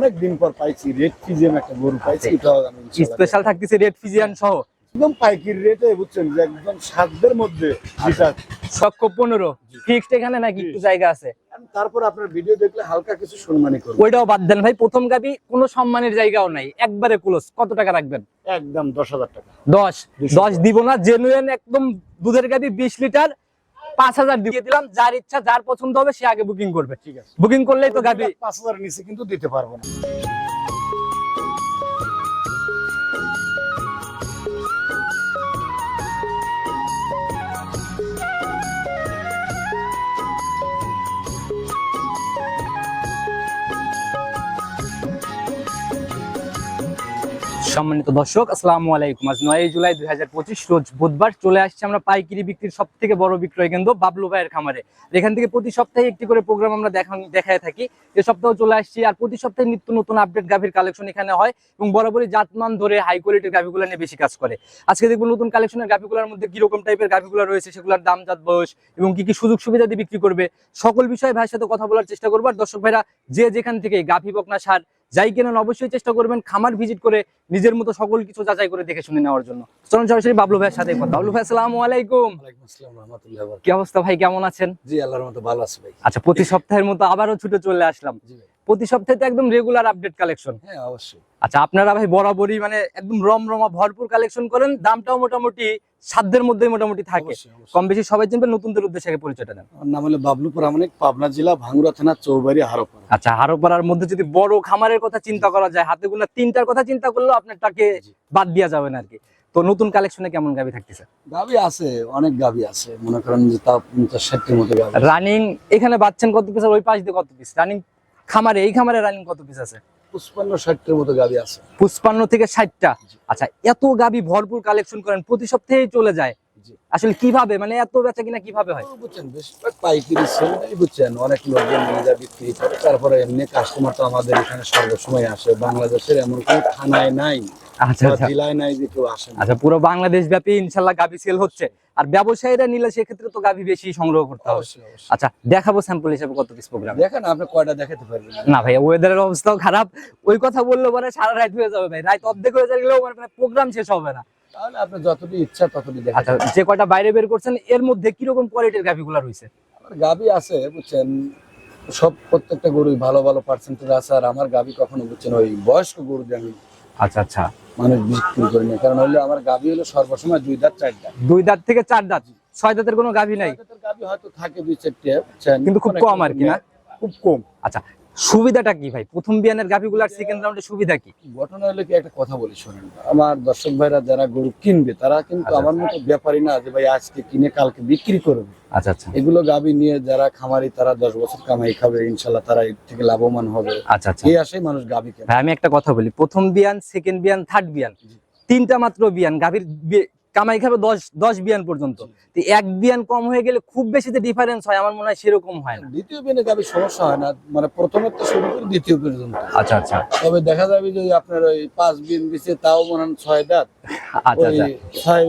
অনেক দিন পর পাইছি রেড ফিজিয়াম একটা গরু পাইছি এটাও আমি স্পেশাল থাকতেছে রেড ফিজিয়ান সহ? একদম পাইকারি রেটে বুঝছেন যে একদম সাধ্যের মধ্যে লক্ষ পনেরো। ফিক্সড এখানে নাকি একটু জায়গা আছে? তারপর আপনার ভিডিও দেখলে হালকা কিছু সম্মানী করব ওইটাও বাদ দেন ভাই প্রথম গাবি কোনো সম্মানের জায়গাও নাই। একবারে ক্লোজ কত টাকা রাখবেন? একদম দশ হাজার টাকা। দশ। দশ দিব না জেনুইন একদম দুধের গাবি বিশ লিটার পাঁচ হাজার দিয়ে দিলাম যার ইচ্ছা যার পছন্দ হবে সে আগে বুকিং করবে। ঠিক আছে। বুকিং করলেই তো গাড়ি পাঁচ হাজার নিচে কিন্তু দিতে পারব না। সম্মানিত দর্শক, আসসালামু আলাইকুম। আজ নয় জুলাই দুই হাজার পঁচিশ, রোজ বুধবার চলে আসছে আমরা পাইকারি বিক্রির সব থেকে বড় বিক্রয় কেন্দ্র বাবলু ভাইয়ের খামারে। এখান থেকে প্রতি সপ্তাহে একটি করে প্রোগ্রাম আমরা দেখায় থাকি। এ সপ্তাহ চলে আসছি আর প্রতি সপ্তাহে নিত্য নতুন আপডেট গাভীর কালেকশন এখানে হয় এবং বরাবরই জাতমান ধরে হাই কোয়ালিটির গাভীগুলো নিয়ে বেশি কাজ করে। আজকে দেখব নতুন কালেকশনের গাভীগুলোর মধ্যে কীরকম টাইপের গাভীগুলো রয়েছে, সেগুলোর দাম জাত বয়স এবং কি কি সুযোগ সুবিধা দিয়ে বিক্রি করবে। সকল বিষয়ে ভাইয়ের সাথে কথা বলার চেষ্টা করব। আর দর্শক ভাইরা যে যেখান থেকে গাভী বকনা সার যাই কেনেন অবশ্যই চেষ্টা করবেন খামার ভিজিট করে নিজের মতো সকল কিছু যাচাই করে দেখে শুনে নেওয়ার জন্য। চলুন সরাসরি বাবলু ভাইয়ের সাথে কথা। বাবলু ভাই আসসালামু আলাইকুম। কি অবস্থা ভাই কেমন আছেন? জি আল্লাহর মতো ভালো আছে ভাই। আচ্ছা প্রতি সপ্তাহের মতো আবারও ছুটে চলে আসলাম। প্রতি সপ্তাহে তো একদম রেগুলার আপডেট কালেকশন হ্যাঁ অবশ্যই। আচ্ছা আপনারা ভাই বরাবরই মানে একদম রমরমা ভরপুর কালেকশন করেন দামটাও মোটামুটি সাধ্যের মধ্যে মোটামুটি থাকে। কম বেশি সবাই চিনবেন নতুনদের উদ্দেশ্যে পরিচয়টা দেন। নাম হলো বাবলু প্রামাণিক পাবনা জেলা ভাঙ্গুরা থানা চৌবাড়ি হারোপাড়া। আচ্ছা হারোপাড়ার মধ্যে যদি বড় খামারের কথা চিন্তা করা যায় হাতে গোনা তিনটার কথা চিন্তা করলেও আপনারটাকে। বাদ দেওয়া যাবে না আরকি। তো নতুন কালেকশনে কেমন গাবি থাকতেছে? গাবি আছে অনেক গাবি আছে। মনে করেন যে তা পঞ্চাশ ষাটটির মতো গাবি রানিং এখানে বাচ্চান কত পিস ওই পাশ দিয়ে কত পিস রানিং খামারে এই খামারে রানিং কত পিস আছে? পুষ্পান্ন ষাটটির মতো গাবি আছে। পুষ্পান্ন থেকে ষাটটা? আচ্ছা এত গাবি ভরপুর কালেকশন করেন প্রতি সপ্তাহে চলে যায়। আসলে কীভাবে? মানে এত বেচা কিনা কীভাবে হয়? বুঝছেন বেশিরভাগ পাইকারি বুঝছেন অনেক লোকজন নিয়ে বিক্রি করে তারপরে এমনি কাস্টমার তো আমাদের এখানে সর্বসময় আসে। বাংলাদেশের এমন কোনো থানায় নাই। আচ্ছা আচ্ছা। জেলায় নাই যে কেউ আসে আচ্ছা পুরো বাংলাদেশ ব্যাপী ইনশাল্লাহ গাভি সেল হচ্ছে। আর ব্যবসায়ীরা নিলে সেক্ষেত্রে তো গাভি বেশি সংগ্রহ করতে হবে। আচ্ছা দেখাবো স্যাম্পল হিসেবে কত পিস প্রোগ্রাম দেখেন আপনি কয়টা দেখাতে পারবেন? না ভাই ওয়েদারের অবস্থাও খারাপ। ওই কথা বললে পরে সারা রাত হয়ে যাবে ভাই। রাত অর্ধেক হয়ে গেলেও মানে প্রোগ্রাম শেষ হবে না। তাহলে আপনি যতটি ইচ্ছা ততটি আচ্ছা যে কয়টা বাইরে বের করছেন এর মধ্যে কীরকম কোয়ালিটির গাভিগুলো রয়েছে? আমার গাবি আছে বুঝছেন সব প্রত্যেকটা গরুই ভালো ভালো পার্সেন্টেজ আছে। আর আমার গাবি কখনো বুঝছেন ওই বয়স্ক গরু আমি আচ্ছা আচ্ছা। মানুষ বিক্রি করি না কারণ হলো আমার গাভী হলো সর্বসময় দুই দাঁত চার দাঁত। দুই দাঁত থেকে চার দাঁত। ছয় দাঁতের কোনো গাভি নাই। ছয় হয়তো থাকে দুই চারটে কিন্তু খুব কম আর কি না? খুব কম। আচ্ছা সুবিধাটা কি ভাই? প্রথম বিয়ানের গাভিগুলো আর সেকেন্ড রাউন্ডে সুবিধা কি? ঘটনা হলো কি একটা কথা বলি শোনেন। আমার দর্শক ভাইরা যারা গরু কিনবে তারা কিন্তু আচ্ছা, আমার মতো ব্যাপারই না যে ভাই আজকে কিনে কালকে বিক্রি করবে। আচ্ছা আচ্ছা। এগুলো গাবি নিয়ে যারা খামারি তারা দশ বছর কামাই খাবে ইনশাল্লাহ তারা এর থেকে লাভবান হবে। আচ্ছা আচ্ছা। এই আশাই মানুষ গাবি কেনে। ভাই আমি একটা কথা বলি। প্রথম বিয়ান সেকেন্ড বিয়ান থার্ড বিয়ান তিনটা মাত্র বিয়ান গাভীর কামাই খাবে দশ দশ বিয়ান পর্যন্ত। তো এক বিয়ান কম হয়ে গেলে খুব বেশি যে ডিফারেন্স হয় আমার মনে হয় সেরকম হয় না। দ্বিতীয় বিনে গাবি সমস্যা হয় না মানে প্রথমের তো শুরু করে দ্বিতীয় পর্যন্ত। আচ্ছা আচ্ছা। তবে দেখা যাবে যে আপনার ওই পাঁচ বিন দিচ্ছে তাও মনে হয় ছয় দাঁত। আচ্ছা আচ্ছা। ছয়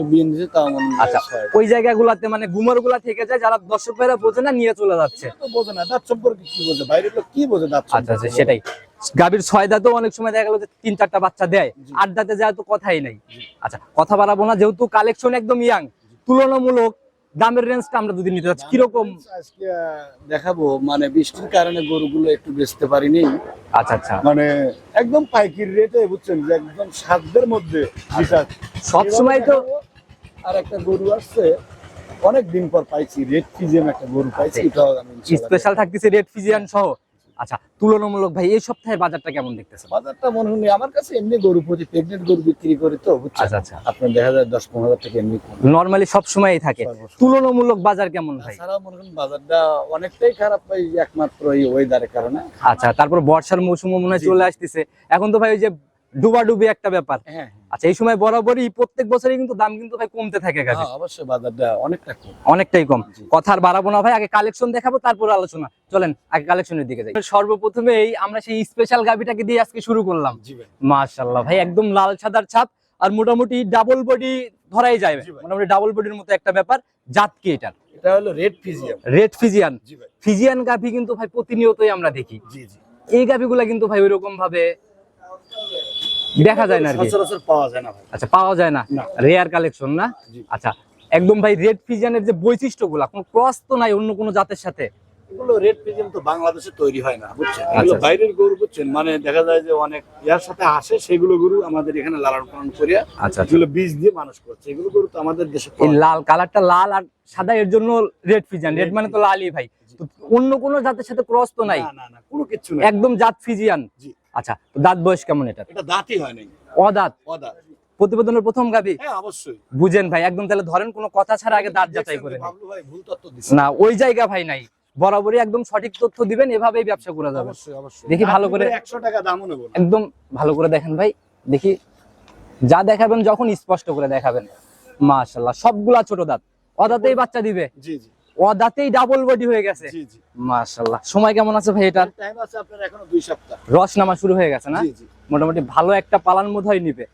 তাও মনে হয় আচ্ছা। ওই জায়গাগুলাতে মানে গুমরগুলা থেকে যায় যারা দর্শক ভাইরা বোঝে না নিয়ে চলে যাচ্ছে। তো বোঝে না দাঁত সম্পর্কে কি বোঝে? বাইরের লোক কি বোঝে দাঁত আচ্ছা আচ্ছা সেটাই। গাভীর ছয় দাঁতও অনেক সময় দেখা গেল যে তিন চারটা বাচ্চা দেয়। আট দাঁতে যায় তো কথাই নাই। আচ্ছা কথা বাড়াবো না যেহেতু কালেকশন একদম ইয়াং তুলনামূলক দামের রেঞ্জটা আমরা যদি নিতে চাচ্ছি কীরকম? আজকে দেখাবো মানে বৃষ্টির কারণে গরুগুলো একটু বেচতে পারিনি। আচ্ছা আচ্ছা। মানে একদম পাইকারি রেটে বুঝছেন যে একদম সাধ্যের মধ্যে সব সময় তো আর একটা গরু আসছে অনেক দিন পর পাইছি রেড ফিজিয়াম একটা গরু পাইছি স্পেশাল থাকতেছে রেড ফিজিয়ান সহ? আচ্ছা তুলনামূলক ভাই এই সপ্তাহে বাজারটা কেমন দেখতেছে বাজারটা মনে হয় আমার কাছে এমনি গরু প্রতি প্রেগনেন্ট গরু বিক্রি করি তো আচ্ছা আচ্ছা। আপনার দেখা যায় দশ পনেরো হাজার টাকা এমনি নর্মালি সব সময়ই থাকে। তুলনামূলক বাজার কেমন ভাই? মনে করেন বাজারটা অনেকটাই খারাপ ভাই একমাত্র এই ওয়েদারের কারণে। আচ্ছা তারপর বর্ষার মৌসুম মনে হয় চলে আসতেছে। এখন তো ভাই ওই যে ডুবাডুবি একটা ব্যাপার। হ্যাঁ আচ্ছা এই সময় বরাবরই প্রত্যেক বছরই কিন্তু দাম কিন্তু ভাই কমতে থাকে গাছে। হ্যাঁ, অবশ্যই বাজারটা অনেকটা কম। অনেকটাই কম। জি। কথা আর বাড়াবো না ভাই আগে কালেকশন দেখাবো তারপর আলোচনা। চলেন আগে কালেকশনের দিকে যাই। সর্বপ্রথমেই আমরা সেই স্পেশাল গাবিটাকে দিয়ে আজকে শুরু করলাম। জি ভাই। একদম লাল সাদার ছাপ আর মোটামুটি ডাবল বডি ধরাই যায়। মোটামুটি ডাবল বডির মতো একটা ব্যাপার জাত কি এটার। এটা হলো রেড ফিজিয়াম রেড ফিজিয়ান জি ভাই। ফিজিয়ান গাভি কিন্তু ভাই প্রতিনিয়তই আমরা দেখি। জি জি। এই গাভিগুলা কিন্তু ভাই ওইরকম ভাবে দেখা যায় না আর কি। সচরাচর পাওয়া যায় না আচ্ছা পাওয়া যায় না। রেয়ার কালেকশন না? আচ্ছা একদম ভাই রেড ফিজিয়ানের যে বৈশিষ্ট্যগুলা কোনো ক্রস তো নাই অন্য কোনো জাতের সাথে? এগুলো রেড পিজন তো বাংলাদেশে তৈরি হয় না বুঝছেন? আচ্ছা, এগুলো আচ্ছা। বাইরের গরু বুঝছেন? মানে দেখা যায় যে অনেক ইয়ার সাথে আসে সেগুলো গরু আমাদের এখানে লালন পালন করিয়া আচ্ছা আচ্ছা। এগুলো বীজ দিয়ে মানুষ করছে। এগুলো গরু তো আমাদের দেশে এই। লাল কালারটা লাল আর সাদা এর জন্য রেড ফিজিয়ান রেড মানে তো লালই ভাই। অন্য কোনো জাতের সাথে ক্রস তো নাই? না না না কোনো কিছু একদম জাত ফিজিয়ান জি। আচ্ছা দাঁত বয়স কেমন এটা এটা দাঁতই হয় নাই। অদাঁত? অদাঁত। প্রতিবেদনের প্রথম গাবি হ্যাঁ অবশ্যই। বুঝেন ভাই একদম তাহলে ধরেন কোনো কথা ছাড়া আগে দাঁত যাচাই করে না ওই জায়গা ভাই নাই। বরাবরই একদম সঠিক তথ্য দিবেন এভাবেই ব্যবসা করা যাবে। দেখি ভালো করে- একশো টাকা দামও একদম ভালো করে দেখেন ভাই দেখি। যা দেখাবেন যখন স্পষ্ট করে দেখাবেন। মাশাল্লাহ সবগুলা ছোট দাঁত। অদাতেই বাচ্চা দিবে। জি জি। ডাবল বডি হয়ে গেছে। মাশাল্লাহ সময় কেমন আছে ভাই এটার? টাইম আছে আপনার এখনও দুই সপ্তাহ। রস নামা শুরু হয়ে গেছে না? মোটামুটি ভালো একটা পালান বোধ হয় নিবে।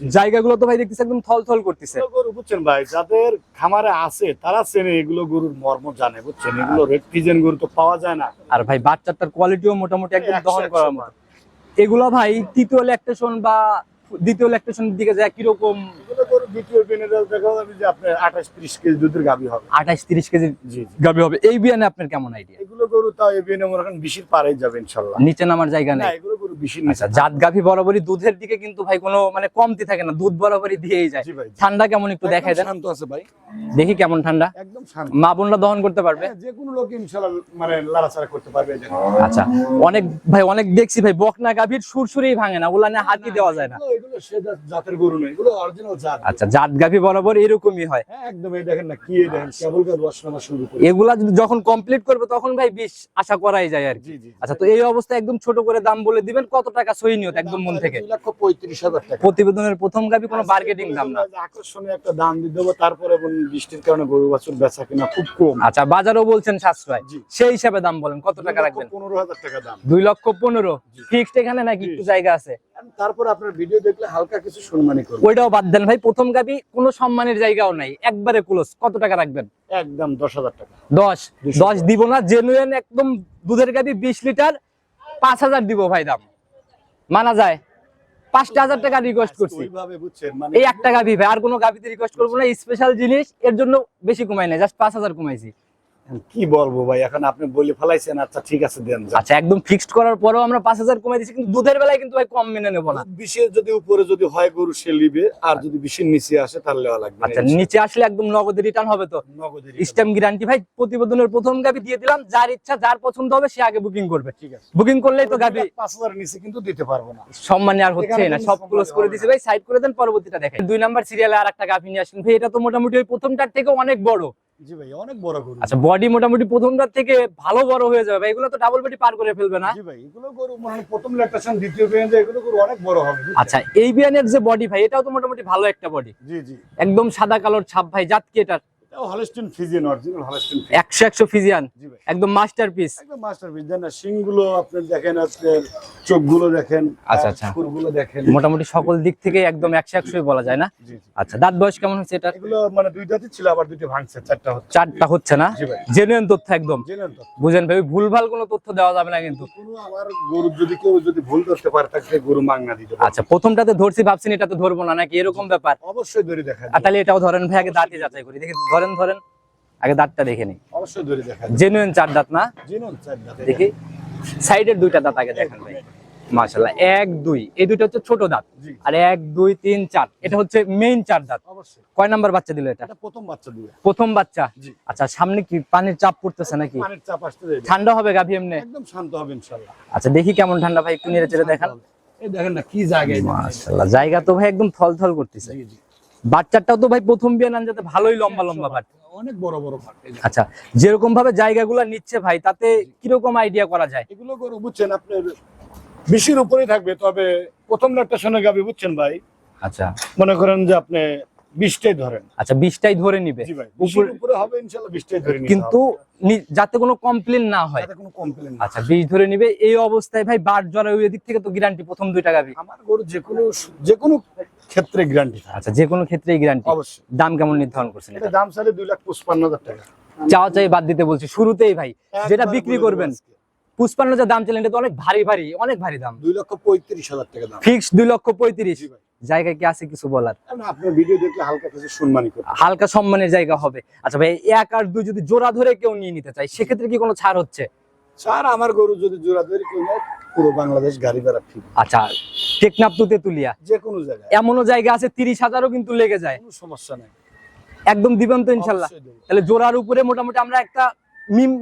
জায়গাগুলো তো ভাই দেখতেছি একদম থল থল করতেছে গরু বুঝছেন ভাই যাদের খামারে আছে তারা চেনে এগুলো গরুর মর্ম জানে বুঝছেন? এগুলো রেড পিজন গরু তো পাওয়া যায় না। আর ভাই বাচ্চাটার কোয়ালিটিও মোটামুটি একদম দহন করার মতো। এগুলো ভাই তৃতীয় ল্যাকটেশন বা দ্বিতীয় ল্যাকটেশনের দিকে যায় কীরকম দ্বিতীয় মিনারেল দেখা যাবে যে আপনার আঠাশ ত্রিশ কেজি দুধের গাভী হবে। আঠাশ তিরিশ কেজি জি জি। গাবি হবে। এই বিয়ানে আপনার কেমন আইডিয়া এগুলো গরু তাও এই বিয়ে মনে করেন বিশির পারেই যাবে ইনশাল্লাহ। নিচে নামার জায়গা না এগুলো গরু বিশির আচ্ছা নিচে জাত গাভি বরাবরই দুধের দিকে কিন্তু ভাই কোনো মানে কমতি থাকে না দুধ বরাবরই দিয়েই যায়। ঠান্ডা কেমন একটু দেখাই দেন। শান্ত আছে ভাই। দেখি কেমন ঠান্ডা? একদম শান্ত। মা বোনরা দহন করতে পারবে? হ্যাঁ, যে কোনো লোক মানে লাড়াচাড়া করতে পারবে আচ্ছা অনেক ভাই অনেক দেখছি ভাই বকনা গাভীর সুরসুরেই ভাঙে না ওলা না হাতি দেওয়া যায় না। এগুলো- এগুলো সে জাতের গরু নয় এগুলো অরিজিনাল জাত। আচ্ছা জাত গাভী বরাবর এরকমই হয়। একদম এই দেখেন না কি দেখেন কেবল রস নামা শুরু করে। এগুলা যখন কমপ্লিট করবে তখন ভাই বিষ আশা করাই যায় আর কি। জি জি আচ্ছা তো এই অবস্থায় একদম ছোট করে দাম বলে দিবেন কত টাকা সই নিয়ত একদম মন থেকে? দুই লক্ষ পঁয়ত্রিশ হাজার টাকা। প্রতিবেদনের প্রথম গাভী কোনো বার্গেটিং দাম না। আকর্ষণীয় একটা দাম দিয়ে দেবো তারপরে বৃষ্টির কারণে গরু বাছুর বেচা কিনা খুব কম। আচ্ছা বাজারও বলছেন সাশ্রয়। সেই হিসাবে দাম বলেন কত টাকা রাখবেন? পনেরো হাজার টাকা দাম। দুই লক্ষ পনেরো। জি। ফিক্সড এখানে নাকি। একটু জায়গা আছে? তারপর আপনার ভিডিও দেখলে হালকা কিছু সম্মানী করব। ওইটাও বাদ দেন ভাই প্রথম গাভী কোনো সম্মানের জায়গাও নাই। একবারে ক্লোজ কত টাকা রাখবেন? একদম দশ হাজার টাকা। দশ। দুশো দিব না জেনুইন একদম দুধের গাবি বিশ লিটার পাঁচ হাজার দিব ভাই দাম। মানা যায়। পাঁচটা হাজার টাকা রিকোয়েস্ট করছি। মানে এই একটা গাভী ভাই আর কোনো গাভীতে রিকোয়েস্ট করব না স্পেশাল জিনিস এর জন্য বেশি কমাই নাই জাস্ট পাঁচ হাজার কমাইছি। কি বলব ভাই? এখন আপনি বলে ফেলাইছেন আচ্ছা ঠিক আছে দেন আচ্ছা একদম ফিক্সড করার পরেও আমরা পাঁচ হাজার কমাই দিচ্ছি কিন্তু দুধের বেলায় কিন্তু ভাই কম মেনে নেব না। বিশের যদি উপরে যদি হয় গরু সে নিবে আর যদি বিশের নিচে আসে তাহলে লাগবে আচ্ছা নিচে আসলে একদম নগদে রিটার্ন হবে তো? নগদের স্ট্যাম্প গ্যারান্টি ভাই প্রতিবেদনের প্রথম গাভী দিয়ে দিলাম যার ইচ্ছা যার পছন্দ হবে সে আগে বুকিং করবে। ঠিক আছে। বুকিং করলেই তো পাঁচ হাজার নিচে কিন্তু দিতে পারব না। সম্মানে আর হচ্ছে না সব ক্লোজ করে দিছি। ভাই সাইড করে দেন পরবর্তীটা দেখেন। দুই নাম্বার সিরিয়ালে আর একটা গাভী নিয়ে আসেন। ভাই এটা তো মোটামুটি ওই প্রথমটার থেকে অনেক বড়। জি ভাই অনেক বড় গরু। আচ্ছা বডি মোটামুটি প্রথমটার থেকে ভালো বড় হয়ে যাবে। ভাই এগুলো তো ডাবল পার করে ফেলবে না? জি ভাই এগুলো গরু মানে প্রথম ল্যাকটেশন দ্বিতীয় এগুলো গরু অনেক বড় হবে আচ্ছা এই বিয়ানের যে বডি ভাই এটাও তো মোটামুটি ভালো একটা বডি জি জি। একদম সাদা কালোর ছাপ ভাই জাত কি এটার? হলস্টিন ফিজিয়ান অরিজিনাল হলস্টিন একশো একশো ফিজিয়ান ভাই। একদম মাস্টার একদম মাস্টারপিস দেন না শিংগুলো আপনি দেখেন আপনার চোখগুলো দেখেন আচ্ছা, আচ্ছা। গুলো দেখেন। মোটামুটি সকল দিক থেকে একদম বলা যায় না? আচ্ছা দাঁত বয়স কেমন হচ্ছে এগুলো মানে ছিল আবার দুইটা ভাঙছে চারটা হচ্ছে। চারটা হচ্ছে না? জেনুইন তথ্য একদম। বুঝেন ভাই ভুলভাল কোনো তথ্য দেওয়া যাবে না কিন্তু। কোনো আমার গরু যদি কেউ যদি ভুল করতে পারে তাকে গরু মাংনা দিতে আচ্ছা প্রথমটাতে ধরছি ভাবছেন এটা তো ধরবো না নাকি এরকম ব্যাপার? অবশ্যই ধরে দেখা তাহলে এটাও ধরেন ভাই আগে দাঁতই যাচাই করি দেখি ধরেন ধরেন আগে দাঁতটা দেখে নিই। অবশ্যই ধরে দেখা জেনুইন চার দাঁত না? জেনুন চার দাঁতে দেখি। সাইডের দুইটা দাঁত আগে দেখেন ভাই। এক দুই। এই দুইটা হচ্ছে ছোট দাঁত। আর এক দুই তিন চার। এটা হচ্ছে মেইন চার দাঁত। কয় নাম্বার বাচ্চা দিল এটা? প্রথম বাচ্চা দিবে প্রথম বাচ্চা? আচ্ছা সামনে কি পানির চাপ পড়তেছে নাকি? পানির চাপ আসতে ঠান্ডা হবে গাভী এমনি? একদম শান্ত হবে ইনশাআল্লাহ। আচ্ছা দেখি কেমন ঠান্ডা ভাই একটু নেড়ে চেড়ে দেখান। এই দেখেন না কি জায়গায়। মাশাল্লাহ জায়গা তো ভাই একদম থল থল করতেছে। জি জি। বাচ্চাটাও তো ভাই প্রথম বিয়ে নেন যাতে ভালোই লম্বা লম্বা বাট অনেক বড় বড় ফাট আচ্ছা যেরকম ভাবে জায়গাগুলো নিচ্ছে ভাই তাতে কীরকম আইডিয়া করা যায়? এগুলো গরু বুঝছেন আপনার বেশির উপরেই থাকবে তবে প্রথম একটা শোনা গাবি বুঝছেন ভাই? আচ্ছা। মনে করেন যে আপনি বিশটাই ধরেন আচ্ছা বিশটাই ধরে নিবে। উপরে উপরে উপরে হবে ইনশাআল্লাহ বিশটাই ধরে কিন্তু যাতে কোনো কমপ্লেন না হয়। কোনো কমপ্লেন আচ্ছা বিষ ধরে নিবে। এই অবস্থায় ভাই জ্বর ওই দিক থেকে তো গ্যারান্টি প্রথম দুইটা গাভি আমার গরু যে কোনো যে কোনো ক্ষেত্রে গ্যারান্টি আচ্ছা যে কোনো ক্ষেত্রেই গ্যারান্টি অবশ্যই। দাম কেমন নির্ধারণ করছেন এটা দাম সাড়ে দুই লাখ পঁচপান্ন হাজার টাকা। চাওয়া চাই বাদ দিতে বলছি শুরুতেই ভাই যেটা বিক্রি করবেন। পুষ্পান্ন যে দাম চাইলেন এটা তো অনেক ভারী ভারী অনেক ভারী দাম। দুই লক্ষ পঁয়ত্রিশ হাজার টাকা দাম। ফিক্স দুই লক্ষ পঁয়ত্রিশ। ভাই। জায়গায় কি আছে কিছু বলার? আপনার ভিডিও দেখলে হালকা কিছু সম্মানই হালকা সম্মানের জায়গা হবে। আচ্ছা ভাই এক আর দুই যদি জোড়া ধরে কেউ নিয়ে নিতে চায় সেক্ষেত্রে কি কোনো ছাড় হচ্ছে? স্যার আমার গরু যদি জোড়া ধরে কেউ নেয় পুরো বাংলাদেশ গাড়ি ভাড়া ফ্রি আচ্ছা টেকনাপ তুতে তুলিয়া যে কোনো জায়গায়। এমনও জায়গা আছে তিরিশ হাজারও কিন্তু লেগে যায়। কোনো সমস্যা নাই। একদম দিবেন তো ইনশাল্লাহ তাহলে জোড়ার উপরে মোটামুটি আমরা একটা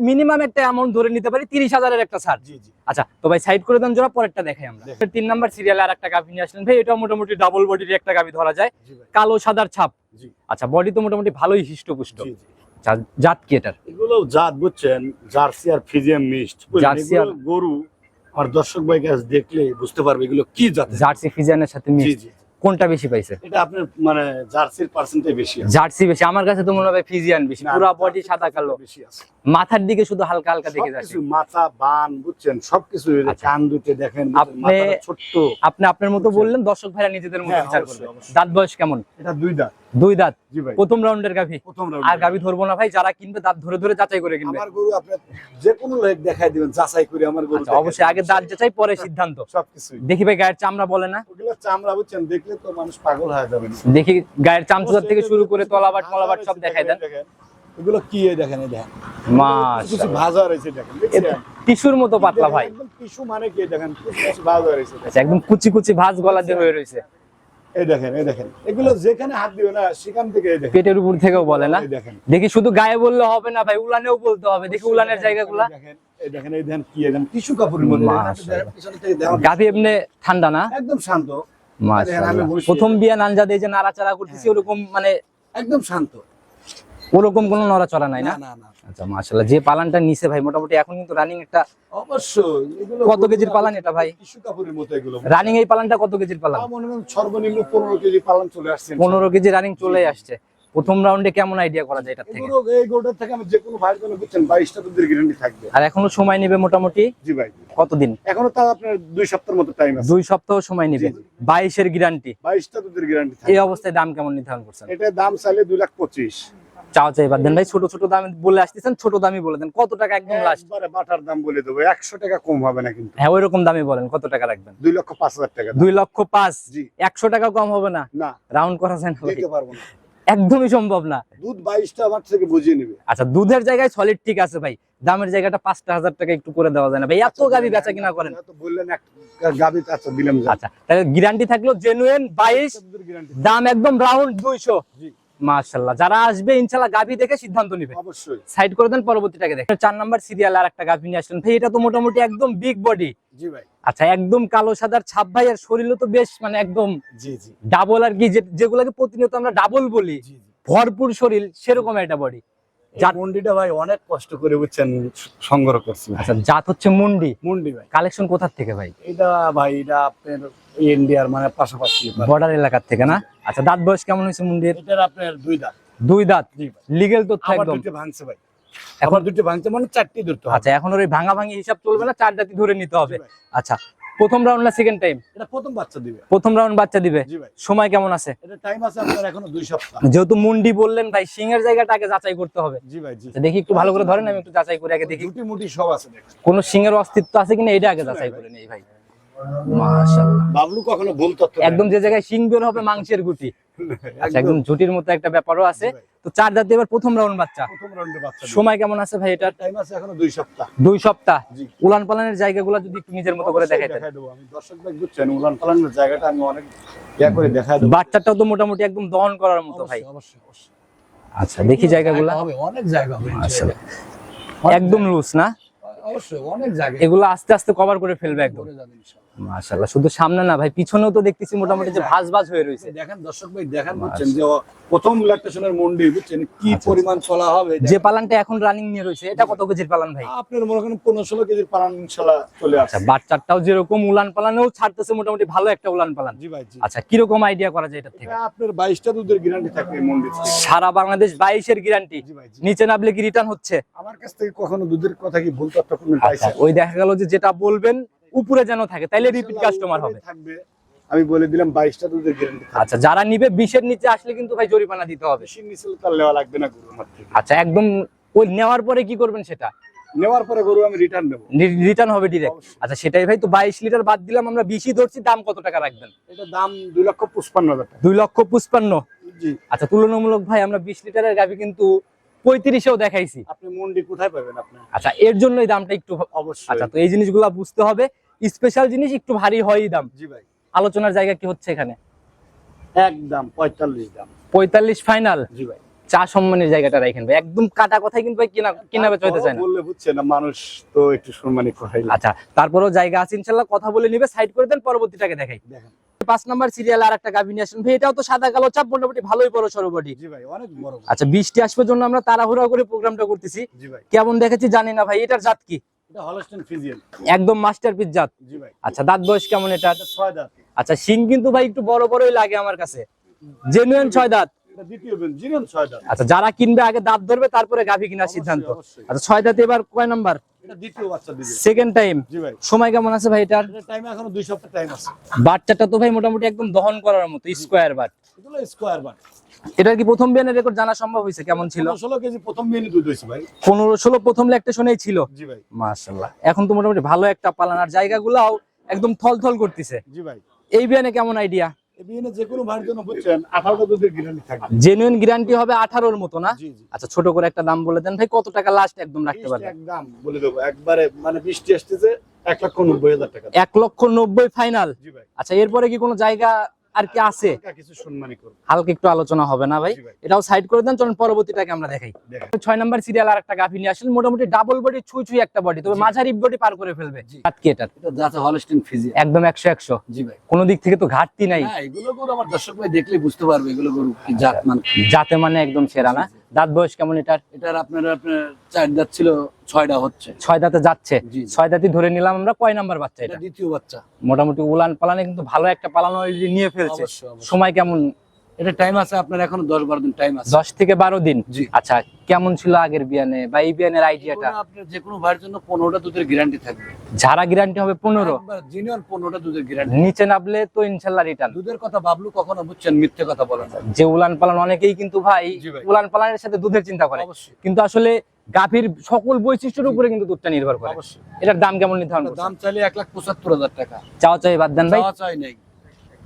মিনিমাম একটা অ্যামাউন্ট ধরে নিতে পারি তিরিশ হাজারের একটা ছাড়। জি জি। আচ্ছা তো ভাই সাইড করে দেন জোড়া পরেরটা দেখাই আমরা। তিন নাম্বার সিরিয়ালে আর একটা গাভি নিয়ে আসলেন। ভাই এটা মোটামুটি ডাবল বডির একটা গাভি ধরা যায়। কালো সাদার ছাপ। আচ্ছা বডি তো মোটামুটি ভালোই হিষ্টপুষ্ট। জাত কি এটার? এগুলো জাত বুঝছেন? জার্সি আর ফিজিয়াম মিক্সড জার্সি আর- গরু আর দর্শক ভাই কাছে দেখলে বুঝতে পারবে এগুলো কি জাত জার্সি ফিজিয়ানের সাথে জি মিক্স কোনটা বেশি পাইছে? এটা আপনার মানে জার্সির পার্সেন্টেজ বেশি জার্সি বেশি। আমার কাছে তো মনে হয় ফিজিয়ান বেশি। পুরো বডি সাদা কালো। বেশি আছে। মাথার দিকে শুধু হালকা হালকা দেখে যাচ্ছে মাথা বান বুঝছেন? সবকিছু আচ্ছা। কান দুতে দেখেন আপনি- ছোট্ট। আপনি আপনার মতো বললেন দর্শক ভাইরা নিজেদের মতো হ্যাঁ, বিচার করবে। দাঁত বয়স কেমন? এটা দুই দাঁত। দুই দাঁত? প্রথম রাউন্ডের গাভি? প্রথম আর গাভি ধরবো না ভাই যারা কিনবে দাঁত ধরে ধরে যাচাই করে কিনবে। আমার গরু আপনি যে কোনো লোক দেখাই দিবেন যাচাই করে আমার গরু আচ্ছা অবশ্যই আগে দাঁত যাচাই পরে সিদ্ধান্ত। সবকিছু দেখি ভাই গায়ের চামড়া বলে না? ওগুলো চামড়া বুঝছেন? দেখলে তো মানুষ পাগল হয়ে যাবে। দেখি গায়ের চামচুদার থেকে শুরু করে তলাবাট মলাবাট সব দেখাই দেন। এগুলো কি দেখেন দেখেন। কিছু ভাজা রয়েছে দেখেন টিস্যুর মতো পাতলা ভাই। টিস্যু মানে কি দেখেন কিছু কিছু ভাজা রয়েছে আচ্ছা একদম কুচি কুচি ভাজ গলা দিয়ে হয়ে রয়েছে। এই দেখেন এই দেখেন। এগুলো যেখানে হাত দিবে না সেখান থেকে পেটের উপর থেকেও বলে না? দেখি শুধু গায়ে বললে হবে না ভাই উলানেও বলতে হবে। দেখি উলানের জায়গাগুলা। দেখেন এই দেখেন এই দেখেন কি টিস্যু কাপড়ের মধ্যে দেখেন গাভি এমনি ঠান্ডা না? একদম শান্ত। প্রথম বিয়া নানজা দিয়ে যে নাড়াচাড়া করতেছি হ্যাঁ। ওরকম মানে একদম শান্ত। ওরকম কোনো নড়াচড়া নাই না? আচ্ছা মাসাল্লাহ যে পালানটা নিচে ভাই মোটামুটি এখন কিন্তু রানিং একটা কত কেজির পালান এটা ভাই? রানিং এই পালানটা কত কেজির পালান? কেজি রানিং চলে আসছে। প্রথম রাউন্ডে কেমন আইডিয়া করা যায় এটা থেকে? এই গোটার থেকে আমি যে কোনো 22 টা গ্যারান্টি থাকবে। আর এখনও সময় নেবে মোটামুটি? জি ভাই। কতদিন? এখনও তার আপনার 2 সপ্তাহের মতো টাইম আছে। 2 সপ্তাহ সময় নেবে। 22 এর গ্যারান্টি 22 টা গ্যারান্টি থাকবে এই অবস্থায় দাম কেমন নির্ধারণ করছেন? এটা দাম চাইলে 2 লাখ 25 চাওয়া দেন ভাই ছোট ছোট দামে বলে আসতেছেন ছোট দামই বলে দেন। কত টাকা একদম লাস্ট বাটার দাম বলে টাকা কম হবে না কিন্তু। হ্যাঁ ওইরকম দামই বলেন কত টাকা রাখবেন? লক্ষ পাঁচ হাজার টাকা লক্ষ টাকা কম হবে না? না। রাউন্ড করা যায় না পারব না। একদমই সম্ভব না। দুধ বাইশটা আমার থেকে বুঝিয়ে নেবে। আচ্ছা দুধের জায়গায় সলিড ঠিক আছে ভাই। দামের জায়গাটা পাঁচটা হাজার টাকা একটু করে দেওয়া যায় না ভাই। এত আচ্ছা, গাবি বেচা কিনা করেন? বললেন গাবি আচ্ছা দিলাম আচ্ছা তাহলে গ্যারান্টি থাকল জেনুয়েন বাইশ দাম একদম রাউন্ড দুইশো। মাশাল্লাহ যারা আসবে ইনশাল্লাহ গাভি দেখে সিদ্ধান্ত নিবে। অবশ্যই। সাইড করে দেন পরবর্তীটাকে দেখেন। চার নাম্বার সিরিয়াল আর একটা গাভি নিয়ে আসলেন ভাই এটা তো মোটামুটি একদম বিগ বডি জি ভাই। আচ্ছা একদম কালো সাদার ছাপ ভাই আর শরীরও তো বেশ মানে একদম জি জি। ডাবল আর কি যেগুলোকে প্রতিনিয়ত আমরা ডাবল বলি জি জি। ভরপুর শরীর সেরকম একটা বডি যার মন্ডিটা ভাই অনেক কষ্ট করে বুঝছেন সংগ্রহ করছি আচ্ছা জাত হচ্ছে মুন্ডি। মন্ডি ভাই। কালেকশন কোথার থেকে ভাই? এটা ভাই এটা আপনার ইন্ডিয়ার মানে পাশাপাশি। বর্ডার এলাকার থেকে না? আচ্ছা দাঁত বয়স কেমন হয়েছে মুন্ডির? এটার আপনার দুই দাঁত। দুই দাঁত? লিগেল তথ্য একদম? ভাঙছে ভাই। এখন দুটো ভাঙছে মানে চারটি ধরতে আচ্ছা এখন ওই ভাঙা ভাঙি হিসাব চলবে না চার জাতি ধরে নিতে হবে। আচ্ছা প্রথম রাউন্ড না সেকেন্ড টাইম এটা প্রথম বাচ্চা দিবে। প্রথম রাউন্ড বাচ্চা দিবে? ভাই। সময় কেমন আছে? এটা টাইম আছে আপনার এখনও দুই সপ্তাহ। যেহেতু মুন্ডি বললেন ভাই সিংহের জায়গাটা আগে যাচাই করতে হবে। জি ভাই জি। দেখি একটু ভালো করে ধরেন আমি একটু যাচাই করে আগে দেখি। ঝুটি মুটি সব আছে দেখেন। কোন সিং এর অস্তিত্ব আছে কিনা এটা আগে যাচাই করে নেই ভাই। মাশাআল্লাহ। বাবলু কখনো ভুল তথ্য একদম যে জায়গায় সিং বের হবে মাংসের গুটি। আচ্ছা, একদম ঝুটির মতো একটা ব্যাপারও আছে। তো চার জাতি এবার প্রথম রাউন্ড বাচ্চা। প্রথম রাউন্ডে বাচ্চা সময় কেমন আছে ভাই এটার? টাইম আছে এখনও দুই সপ্তাহ। দুই সপ্তাহ। উলান পালানের জায়গাগুলো যদি একটু নিজের মতো করে অবশ্যই দেখাই দেবো। আমি দর্শক ভাই বুঝছেন উলান পালানের জায়গাটা আমি অনেক ইয়া করে দেখাই দেবো। বাচ্চাটাও তো মোটামুটি একদম দহন করার মতো ভাই। অবশ্যই অবশ্যই অবশ্যই। আচ্ছা দেখি জায়গাগুলো। হবে অনেক জায়গা হবে। একদম লুজ না? অবশ্যই অনেক জায়গা। এগুলো আস্তে আস্তে কভার করে ফেলবে একদম। মাশাআল্লাহ শুধু সামনে না ভাই পিছনেও তো দেখতেছি মোটামুটি যে ভাজ ভাজ হয়ে রয়েছে। দেখেন দর্শক ভাই দেখেন বুঝছেন যে প্রথম ইলেকট্রেশনের মন্ডি বুঝছেন? কি আচ্ছা, পরিমাণ চলা হবে যে পালানটা এখন রানিং নিয়ে রয়েছে এটা কত কেজির পালান ভাই? আপনার মনে করেন পনেরো ষোলো কেজির পালান ইনশাল্লাহ চলে আচ্ছা বাচ্চাটাও যেরকম উলান পালানেও ছাড়তেছে মোটামুটি ভালো একটা উলান পালান। জি ভাই জি। আচ্ছা কীরকম আইডিয়া করা যায় এটা থেকে? আপনার বাইশটা দুধের গ্যারান্টি থাকে। মন্দির সারা বাংলাদেশ বাইশের গ্যারান্টি জি ভাই নিচে নামলে কি রিটার্ন হচ্ছে? আমার কাছ থেকে কখনো দুধের কথা কি ভুল তথ্য কোনো আচ্ছা পাইছে ওই দেখা গেল যে যেটা বলবেন উপরে যেন থাকে তাইলে রিপিট কাস্টমার হবে। থাকবে। আমি বলে দিলাম বাইশটা দুধের গ্যারান্টি আচ্ছা যারা নিবে বিশের নিচে আসলে কিন্তু ভাই জরিমানা দিতে হবে। নিচে তার লাগবে না থেকে। আচ্ছা একদম ওই নেওয়ার পরে কি করবেন সেটা? নেওয়ার পরে গরু আমি রিটার্ন দেবো রিটার্ন হবে ডিরেক্ট আচ্ছা সেটাই ভাই তো বাইশ লিটার বাদ দিলাম আমরা বিশই ধরছি দাম কত টাকা রাখবেন? এটা দাম দুই লক্ষ পঁচপান্ন হাজার দুই লক্ষ জি। আচ্ছা তুলনামূলক ভাই আমরা বিশ লিটারের গাভি কিন্তু পঁয়ত্রিশেও দেখাইছি। আপনি মন্ডি কোথায় পাবেন আপনি? আচ্ছা এর জন্যই দামটা একটু অবশ্যই। আচ্ছা তো এই জিনিসগুলো বুঝতে হবে। স্পেশাল জিনিস একটু ভারী হয়ই দাম। জি ভাই। আলোচনার জায়গা কি হচ্ছে এখানে? একদম পঁয়তাল্লিশ দাম। পঁয়তাল্লিশ ফাইনাল। জি ভাই। চা সম্মানের জায়গাটা রাখেন ভাই। একদম কাটা কথাই কিন্তু ভাই কিনা কিনা বেচা হইতে চায় না। বললে বুঝছে না মানুষ তো একটু সম্মানিত করাই আচ্ছা তারপরেও জায়গা আছে ইনশাল্লাহ। কথা বলে নিবে সাইড করে দেন পরবর্তীটাকে দেখাই। দেখেন। পাঁচ নাম্বার সিরিয়াল আর একটা গাভি নিয়ে আসেন। ভাই এটাও তো সাদা কালো চাপ মোটামুটি ভালোই বড়। আচ্ছা বৃষ্টি আসবার জন্য আমরা তাড়াহুড়া করে প্রোগ্রামটা করতেছি। কেমন দেখেছি জানি না ভাই এটার জাত কি? একদম মাস্টারপিস জাত। আচ্ছা দাঁত বয়স কেমন এটা? এটা ছয় দাঁত। আচ্ছা শিং কিন্তু ভাই একটু বড় বড়ই লাগে আমার কাছে। জেনুইন ছয় দাঁত। আচ্ছা যারা কিনবে আগে দাঁত ধরবে তারপরে গাভি কিনার সিদ্ধান্ত। আচ্ছা ছয় দাঁত এবার কয় নাম্বার? দ্বিতীয় বাচ্চা দিবে। সেকেন্ড টাইম জি ভাই। সময় কেমন আছে ভাই এটার? টাইম এখনও দুই সপ্তাহ টাইম আছে। বাচ্চাটা তো ভাই মোটামুটি একদম দহন করার মতো স্কোয়ার বাট এগুলো স্কোয়ার বাট এটার কি প্রথম বিয়ানের রেকর্ড জানা সম্ভব হয়েছে? কেমন ছিল? ষোলো কেজি প্রথম দুধ ভাই। পনেরো ষোলো প্রথম লেগটা শুনেই ছিল? জি ভাই। মাশাল্লাহ এখন তো মোটামুটি ভালো একটা পালানার জায়গাগুলাও একদম থল থল করতেছে। জি ভাই। এই বিয়ানে কেমন আইডিয়া গ্যারান্টি জেনুইন গ্যারান্টি হবে আঠারোর মতো না? আচ্ছা ছোট করে একটা দাম বলে দেন। ভাই কত টাকা লাস্ট একদম রাখতে বৃষ্টি পারবেন? একদম বলে দেবো। একবারে মানে বৃষ্টি আসতেছে এক লক্ষ নব্বই হাজার টাকা। এক লক্ষ নব্বই ফাইনাল আচ্ছা এরপরে কি কোনো জায়গা আর কি আছে? হালকা একটু আলোচনা হবে না ভাই? এটাও সাইড করে দেন চলুন পরবর্তীটাকে আমরা দেখাই। ছয় নম্বর সিরিয়াল আর একটা গাভি নিয়ে আসলে মোটামুটি ডাবল বডি ছুঁই ছুঁই একটা বডি তবে মাঝারি বডি পার করে ফেলবে। আটকে এটা? একদম একশো একশো। জি ভাই। কোনো দিক থেকে তো ঘাটতি নাই। এগুলো গরু আমার দর্শক ভাই দেখলে বুঝতে পারবে এগুলো গরু জাত মান? মানে একদম সেরা না? দাঁত বয়স কেমন এটার? এটার আপনার আপনার চার দাঁত ছিল ছয়টা হচ্ছে। ছয় দাঁতে যাচ্ছে। ছয় দাঁতই ধরে নিলাম আমরা কয় নাম্বার বাচ্চা এটা দ্বিতীয় বাচ্চা। মোটামুটি উলান পালানে কিন্তু ভালো একটা পালানো নিয়ে ফেলছে। সময় কেমন এটা টাইম আছে আপনার এখনও দশ বারো দিন টাইম আছে। দশ থেকে বারো দিন? জি। আচ্ছা কেমন ছিল আগের বিয়ানে? বা এই বিয়ানের আইডিয়াটা আপনার যে কোনো ভাইয়ের জন্য পনেরোটা দুধের গ্যারান্টি থাকবে। ঝাড়া গ্যারান্টি হবে পনেরো? জিনিয়র পনেরোটা দুধের গ্যারান্টি নিচে নামলে তো ইনশাল্লাহ রিটার্ন দুধের কথা বাবলু কখনো বুঝছেন মিথ্যে কথা বলেন যে উলান পালান অনেকেই কিন্তু ভাই উলান পালানের সাথে দুধের চিন্তা করে। কিন্তু আসলে গাভীর সকল বৈশিষ্ট্যের উপরে কিন্তু দুধটা নির্ভর করে। অবশ্যই। এটার দাম কেমন নির্ধারণ দাম চাইলে এক লাখ পঁচাত্তর হাজার টাকা। চাওয়া চাই বাদ দেন ভাই। চাই নেই।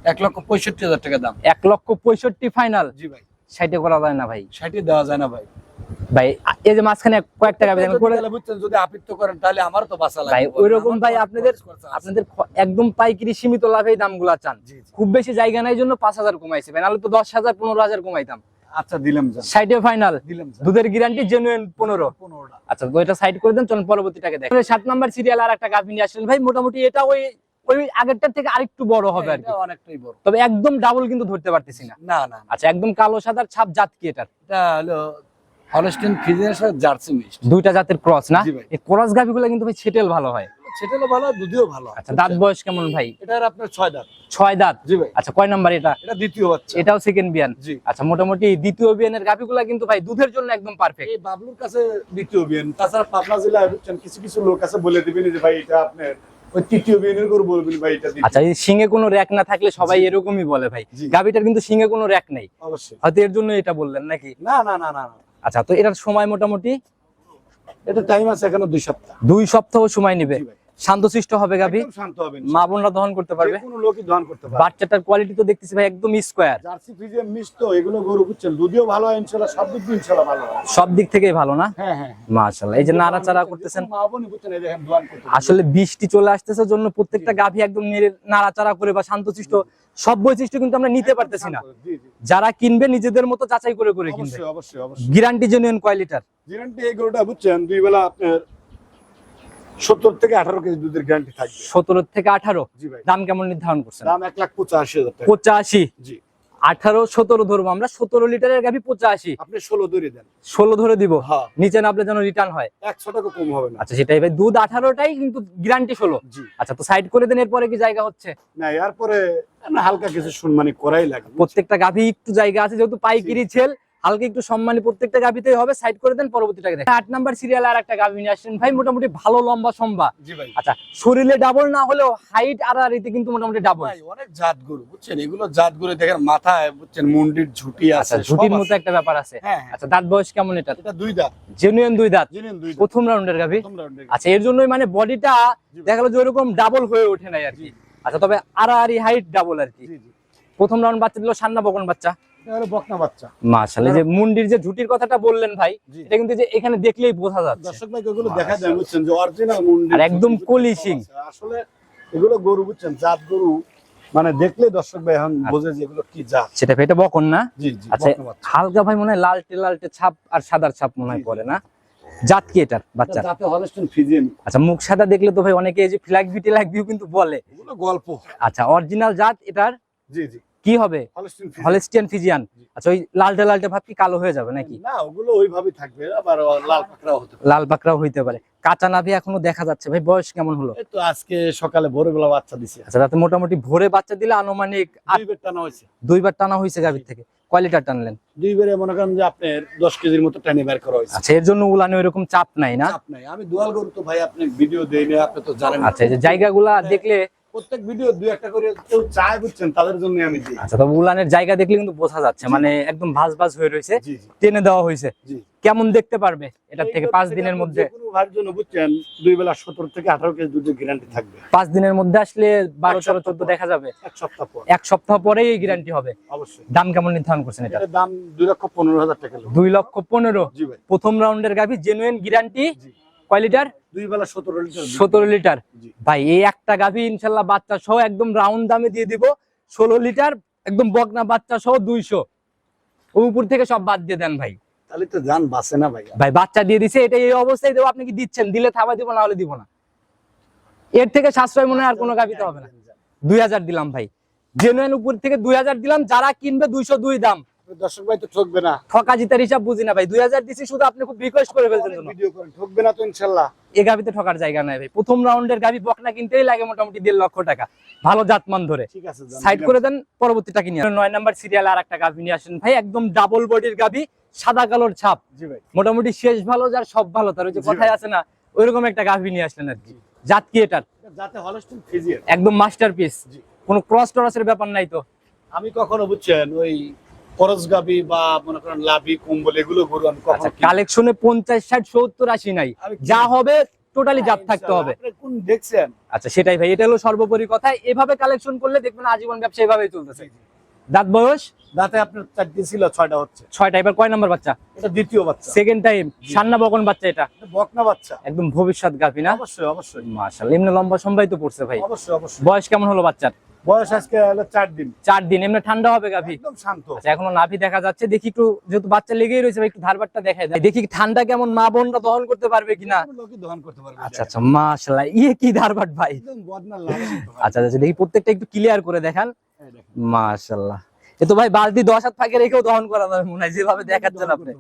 এক লক্ষ পঁয়ষট্টি হাজার টাকা দাম। এক লক্ষ পঁয়ষট্টি ফাইনাল। জি ভাই। সাইটে করা যায় না ভাই। ষাটে দেওয়া যায় না ভাই। ভাই আ- এই যে মাঝখানে কয়েকটা গাভী দেখেন, করে তাহলে বুঝছেন যদি আপিত্ত করেন তাহলে আমারও তো বাঁচা লাগবে। ভাই ওইরকম ভাই আপনাদের আপনাদের একদম পাইকারি সীমিত লাভে দামগুলা চান। খুব বেশি জায়গা নাই জন্য পাঁচ হাজার কমাইছে ভাই নাহলে তো দশ হাজার পনেরো হাজার কমাইতাম। আচ্ছা দিলাম সাইডে ফাইনাল। দিলাম দুধের গ্যারান্টি জেনুইন আচ্ছা এটা সাইড করে দেন চলুন পরবর্তীটাকে দেখেন। সাত নাম্বার সিরিয়াল আর একটা গাভী নিয়ে আসলেন। ভাই মোটামুটি এটা ওই ওই আগেরটার থেকে আরেকটু বড় হবে আর কি। অনেকটাই বড়। তবে একদম ডাবল কিন্তু ধরতে পারতেছি না। না না। আচ্ছা একদম কালো সাদার ছাপ জাত কি এটার? এটা হলো হলস্টেন জার্সি মিক্সড। দুইটা জাতের ক্রস না? এই ক্রস গাভীগুলো কিন্তু ভাই সেটেল ভালো হয়। সেটাও ভালো দুধেও ভালো। আচ্ছা দাঁত বয়স কেমন ভাই? এটার আপনার ছয় দাঁত। ছয় দাঁত? জি ভাই। আচ্ছা কয় নাম্বার এটা? এটা দ্বিতীয় বাচ্চা। এটাও সেকেন্ড বিয়ান। জি। আচ্ছা মোটামুটি দ্বিতীয় বিয়ানের গাভীগুলা কিন্তু ভাই দুধের জন্য একদম পারফেক্ট এই বাবলুর কাছে দ্বিতীয় বিয়ান। তাছাড়া পাবনা জেলায় কিছু কিছু লোক আছে বলে দিবেন যে ভাই এটা আপনার ওই তৃতীয় বিয়ানের গরু বলবেন ভাই এটা আচ্ছা এই সিংহে কোনো র্যাক না থাকলে সবাই এরকমই বলে ভাই। কিন্তু সিংহে কোনো র্যাক নেই। অবশ্যই। হয়তো এর জন্য এটা বললেন নাকি? না না না না আচ্ছা তো এটার সময় মোটামুটি? এটা টাইম আছে এখনও দুই সপ্তাহ। দুই সপ্তাহ সময় নেবে। শান্তশিষ্ট হবে হবেন মা বোনরা দহন করতে পারবে। কোনো লোকই দহন করতে পারবে। বাচ্চাটার কোয়ালিটি তো দেখতেছি ভাই একদম স্কোয়ার জার্সি তো এগুলো গরু বুঝছেন। দুধেও ভালো হয় ইনশাল্লাহ সব দিক দিয়ে ইনশাল্লাহ ভালো হয়। সব দিক থেকেই ভালো না? হ্যাঁ হ্যাঁ মাশাআল্লাহ। এই যে নাড়াচাড়া করতেছেন। মা বোনই বুঝছেন এই দেখেন দোয়ান করতে আসলে বৃষ্টি চলে আসতেছে জন্য প্রত্যেকটা গাভী একদম নেড়ে- নাড়াচাড়া করে বা শান্তশিষ্ট। সব বৈশিষ্ট্য কিন্তু আমরা নিতে পারতেছি না। যারা কিনবে নিজেদের মতো যাচাই করে করে কিনবে। অবশ্যই অবশ্যই গ্যারান্টি জেনুইন কয় লিটার গ্যারান্টি এই গরুটা বুঝছেন দুই বেলা আপনার সত্তর থেকে আঠারো কেজি দুধের গ্যারান্টি থাকবে। সতেরো থেকে আঠারো? দাম কেমন নির্ধারণ করছেন? দাম এক লাখ পঁচাশি হাজার পঁচাশি? জি। আঠারো সতেরো ধরবো আমরা। সতেরো লিটারের গাভী পঁচাশি। আপনি ষোলো দূরে দেন। ষোলো ধরে দিব? হ্যাঁ। নিচে নামলে যেন রিটার্ন হয়? একশো টাকা কম হবে না। আচ্ছা সেটাই ভাই। দুধ আঠারোটাই কিন্তু গ্যারান্টি ষোলো। আচ্ছা তো সাইড করে দেন এরপরে কি জায়গা হচ্ছে? না এরপরে হালকা কিছু সম্মানি করাই লাগবে প্রত্যেকটা গাভী একটু জায়গা আছে যেহেতু পাইকিরি ছেল। হালকা একটু সম্মানী প্রত্যেকটা গাভিতেই হবে। সাইড করে দেন পরবর্তীটাকে দেখেন। আট নাম্বার সিরিয়াল আর একটা গাভি নিয়ে আসছেন ভাই মোটামুটি ভালো লম্বা সম্বা আচ্ছা শরীরে ডাবল না হলেও হাইট আর আর এতে কিন্তু মোটামুটি ডাবল ভাই অনেক জাত গরু বুঝছেন? এগুলো জাত গরু দেখেন মাথায় বুঝছেন মুন্ডির ঝুটি আচ্ছা আছে ঝুটির মতো একটা ব্যাপার আছে। হ্যাঁ হ্যাঁ। আচ্ছা দাঁত বয়স কেমন এটা এটা দুই দাঁত। জেনুইন দুই দাঁত? জেনুইন দুই প্রথম রাউন্ডের গাভি? আচ্ছা এর জন্যই মানে বডিটা। দেখা গেলো যে ওরকম ডাবল হয়ে ওঠে নাই আর কি। আচ্ছা তবে আড়াআড়ি হাইট ডাবল আর কি। প্রথম রাউন্ড বাচ্চা দিল সান্না বকন বাচ্চা। বকনা বাচ্চা। মাশাআল্লাহ যে মুন্ডির যে ঝুটির কথাটা বললেন ভাই এটা কিন্তু যে এখানে দেখলেই বোঝা যাচ্ছে। দর্শক ভাই এগুলো দেখা যায় বুঝছেন যে অরিজিনাল মুন্ডি। আর একদম ঝুটি, ঝুটি কলি সব শিং। আছে। আসলে এগুলো গরু বুঝছেন জাত গরু মানে দেখলে দর্শক ভাই এখন বোঝে যে এগুলো কি জাত। সেটা এটা বকন না? জি জি আচ্ছা হালকা ভাই মনে হয় লালটে লালটে ছাপ আর সাদার ছাপ মনে হয়। পড়ে না? জাত কি এটার বাচ্চা জাতে হলস্টেন ফিজিয়ান আচ্ছা মুখ সাদা দেখলে তো ভাই অনেকে এই যে ফ্ল্যাগ বিটি কিন্তু বলে। এগুলো গল্প। আচ্ছা অরিজিনাল জাত এটার? জি জি। কি হবে? Holstein Friesian. আচ্ছা ওই লালটে লালটে ভাব কি কালো হয়ে যাবে নাকি? না ওগুলো ওইভাবেই থাকবে আবার লাল পাকড়াও হতে পারে। লাল বাকরাও হইতে পারে। কাঁচা নাভি এখনও দেখা যাচ্ছে। ভাই বয়স কেমন হলো? এই তো আজকে সকালে ভোরবেলা বাচ্চা দিছে। আচ্ছা তাতে মোটামুটি ভোরে বাচ্চা দিলে আনুমানিক আট দুই বের টানা হয়েছে। দুইবার টানা হয়েছে গাভীর থেকে। কয় লিটার টানলেন? দুই বেরে মনে করেন যে আপনার দশ কেজির মতো টানি বের করা হয়েছে। আচ্ছা এর জন্য উলানে ওইরকম চাপ নাই না? চাপ নাই। আমি দুয়াল গরু তো ভাই আপনি ভিডিও দেই না আপনি তো জানেন আচ্ছা এই যে জায়গাগুলা দেখলে প্রত্যেক ভিডিও দুই একটা করে কেউ চায় বুঝছেন তাদের জন্য আমি দিই। আচ্ছা তবে উলানের জায়গা দেখলে কিন্তু বোঝা যাচ্ছে মানে একদম ভাজ ভাজ হয়ে রয়েছে টেনে দেওয়া হয়েছে। কেমন দেখতে পারবে এটার থেকে পাঁচ দিনের মধ্যে? জন্য বুঝছেন দুই বেলা সতেরো থেকে আঠারো কেজি দুধের গ্যারান্টি থাকবে। পাঁচ দিনের মধ্যে আসলে বারো তেরো চোদ্দ দেখা যাবে? এক সপ্তাহ পর। এক সপ্তাহ পরেই এই গ্যারান্টি হবে। অবশ্যই। দাম কেমন নির্ধারণ করছেন এটা? দাম দুই লক্ষ পনেরো হাজার টাকা দুই লক্ষ পনেরো। প্রথম রাউন্ডের গাভি জেনুইন গ্যারান্টি কয় লিটার? দুই বেলা সতেরো লিটার সতেরো লিটার। ভাই এই একটা গাভি ইনশাল্লাহ বাচ্চা সহ একদম রাউন্ড দামে দিয়ে দিব। ষোলো লিটার একদম বকনা বাচ্চা সহ দুইশো। উপর থেকে সব বাদ দিয়ে দেন ভাই। তাহলে তো জান বাসে না ভাই। ভাই বাচ্চা দিয়ে দিছে এটা এই অবস্থায় দেবো আপনি কি দিচ্ছেন? দিলে থাবা দিব না হলে দিব না। এর থেকে সাশ্রয় মনে হয় আর কোনো গাভিতে হবে না। দুই হাজার দিলাম ভাই। উপর থেকে দুই হাজার দিলাম যারা কিনবে দুইশো দুই দাম। দর্শক ভাই তো ঠকবে না। ঠকা জিতার হিসাব বুঝি না ভাই। দুই হাজার দিছি শুধু আপনি খুব রিকোয়েস্ট করে ফেলছেন ভিডিও করেন ঠকবে না তো ইনশাল্লাহ। এ ঠকার জায়গা নাই ভাই। প্রথম রাউন্ডের বকনা কিনতেই লাগে মোটামুটি দেড় লক্ষ টাকা। ভালো জাতমান ধরে। ঠিক আছে সাইড করে দেন পরবর্তীটা কিনে। নয় নাম্বার সিরিয়াল আর একটা নিয়ে আসেন। ভাই একদম ডাবল বডির সাদা কালোর ছাপ। জি ভাই। মোটামুটি শেষ ভালো যার সব ভালো তার ওই যে জি কথায় আছে না ওইরকম একটা গাভি নিয়ে আসলেন আর কি। জাত কি এটার? এটা যাতে হলস্টেন ফিজিয়ান একদম মাস্টারপিস। কোনো ক্রস টরাসের ব্যাপার নাই তো। আমি কখনো বুঝছেন ওই করস গাবি বা মনে করেন লাভি কুম্বল এগুলো গরু আমি আচ্ছা কখনো কালেকশনে পঞ্চাশ ষাট সত্তর আশি নাই। যা হবে টোটালি জাত থাকতে হবে। কোন দেখছেন? আচ্ছা সেটাই ভাই এটা হলো সর্বোপরি কথা। এভাবে কালেকশন করলে দেখবেন আজীবন ব্যবসা এভাবেই চলতেছে। দাঁত বয়স? দাঁতে আপনার চারটি ছিল ছয়টা হচ্ছে। ছয়টা এবার কয় নাম্বার বাচ্চা? এটা দ্বিতীয় বাচ্চা। সেকেন্ড টাইম সান্না বকন বাচ্চা এটা। বকনা বাচ্চা। একদম ভবিষ্যৎ গাভি না? অবশ্যই অবশ্যই। মাশাআল্লাহ এমনি লম্বা সম্বাই তো পড়ছে ভাই। অবশ্যই অবশ্যই। বয়স কেমন হলো বাচ্চার? বয়স আজকে হলো চার দিন। চার দিন এমনি ঠান্ডা হবে গাভি একদম শান্ত। আচ্ছা এখনও নাভি দেখা যাচ্ছে দেখি একটু যেহেতু বাচ্চা লেগেই রয়েছে একটু ধারবারটা দেখাই দেয় দেখি ঠান্ডা কেমন মা বোনরা দহন করতে পারবে কিনা? দহন করতে পারবে? আচ্ছা আচ্ছা মাশাআল্লাহ ইয়ে কি ধারবাট ভাই? আচ্ছা আচ্ছা দেখি প্রত্যেকটা একটু ক্লিয়ার করে দেখান। মাশাআল্লাহ এ তো ভাই বালতি দশ হাত ফাঁকে রেখেও দহন করা যাবে মনে হয় যেভাবে দেখাচ্ছেন আপনি।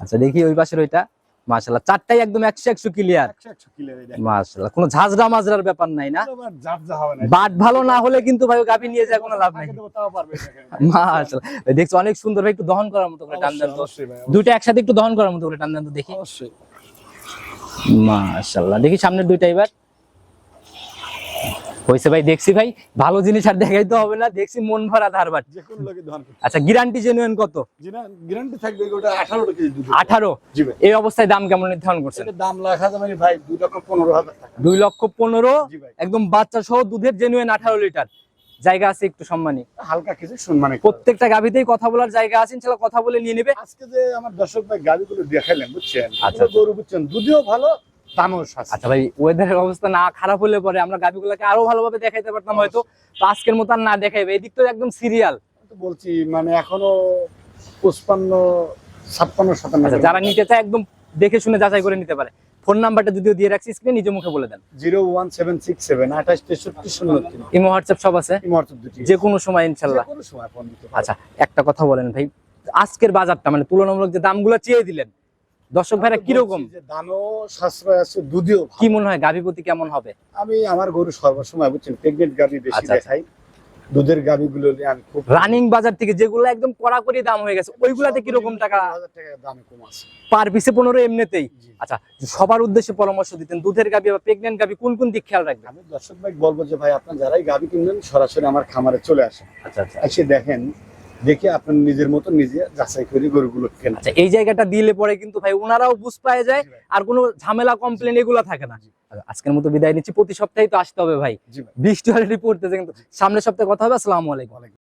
আচ্ছা দেখি ওই পাশের ওইটা। মাশাআল্লাহ চারটাই একদম ক্লিয়ার মাশাআল্লাহ কোনো মাজরার ব্যাপার নাই না? হবে। বাট ভালো না হলে কিন্তু ভাই গাভি নিয়ে যায় কোনো লাভ নাই। মাশাআল্লাহ দেখছ অনেক সুন্দর ভাই একটু দহন করার মতো করে টান দেন তো। একসাথে একটু দহন করার মতো করে টান দেন তো দেখি। অবশ্যই। মাশাআল্লাহ দেখি সামনের দুইটা এবার। হয়েছে ভাই দেখছি ভাই ভালো জিনিস আর দেখাইতে হবে না দেখছি মন ভরা করতে আচ্ছা গ্যারান্টি জেনুইন কত guarantee থাকবে ওটা 18 কেজি দুধ। আঠারো জি ভাই। এই অবস্থায় দাম কেমন নির্ধারণ করছেন দাম লেখা যাবে না ভাই, দুই লক্ষ পনেরো হাজার টাকা। দুই লক্ষ পনেরো জি ভাই। একদম বাচ্চা সহ দুধের জেনুইন আঠারো লিটার জায়গা আছে একটু সম্মানী হালকা কিছু সম্মানে। প্রত্যেকটা গাভিতেই কথা বলার জায়গা আছে ইনশাল্লাহ কথা বলে নিয়ে নেবে আজকে যে আমার দর্শক ভাই গাড়িগুলো দেখাইলেন বুঝছেন আচ্ছা, এগুলো গরু বুঝছেন দুধেও ভালো আচ্ছা ভাই ওয়েদারের অবস্থা না খারাপ হলে পরে আমরা গাভিগুলোকে আরও ভালোভাবে দেখাইতে পারতাম হয়তো। তো আজকের মতো আর না দেখাইবে। এদিক তো একদম সিরিয়াল বলছি মানে এখনও পঁচপান্ন ছাপ্পান্ন সাতান্ন আচ্ছা যারা নিতে চায় একদম দেখে শুনে যাচাই করে নিতে পারে। ফোন নাম্বারটা যদিও দিয়ে রাখছি স্ক্রিনে নিজে মুখে বলে দেন। Zero one seven six seven আঠাশ তেষট্টি শূন্য ইমো হোয়াটসঅ্যাপ সব আছে? দুটি যে কোনো সময় ইনশাল্লাহ। আচ্ছা একটা কথা বলেন ভাই। আজকের বাজারটা মানে তুলনামূলক যে দামগুলো চেয়ে দিলেন দর্শক ভাইরা কীরকম? দামও সাশ্রয় আছে দুধেও কি মনে হয় গাভীপতি কেমন হবে? আমি আমার গরু সর্বসময় বুঝছেন প্রেগনেন্ট গাড়ি বেশি আচ্ছা, আচ্ছা। দেখাই। দুধের গাভিগুলো নিয়ে আমি খুব রানিং বাজার থেকে যেগুলো একদম কড়াকড়ি দাম হয়ে গেছে ওইগুলাতে কীরকম টাকা দামে কম আছে। পার পিসে পনেরো এমনিতেই? আচ্ছা সবার উদ্দেশ্যে পরামর্শ দিতেন দুধের গাবি বা প্রেগনেন্ট গাবি কোন কোন দিক খেয়াল রাখবেন? আমি দর্শক ভাই বলব যে ভাই আপনার যারাই গাভি কিনবেন সরাসরি আমার খামারে চলে আসেন। আচ্ছা আচ্ছা। এসে দেখেন দেখে আপনার নিজের মতো নিজে যাচাই করে গরুগুলো কেনা আচ্ছা এই জায়গাটা দিলে পরে কিন্তু ভাই ওনারাও বুঝ পায় যায় আর কোনো ঝামেলা কমপ্লেন এগুলো থাকে না। আচ্ছা, আজকের মতো বিদায় নিচ্ছি। প্রতি সপ্তাহে তো আসতে হবে ভাই। বৃষ্টি হলে পড়তেছে কিন্তু। সামনের সপ্তাহে কথা হবে। আসসালামু আলাইকুম।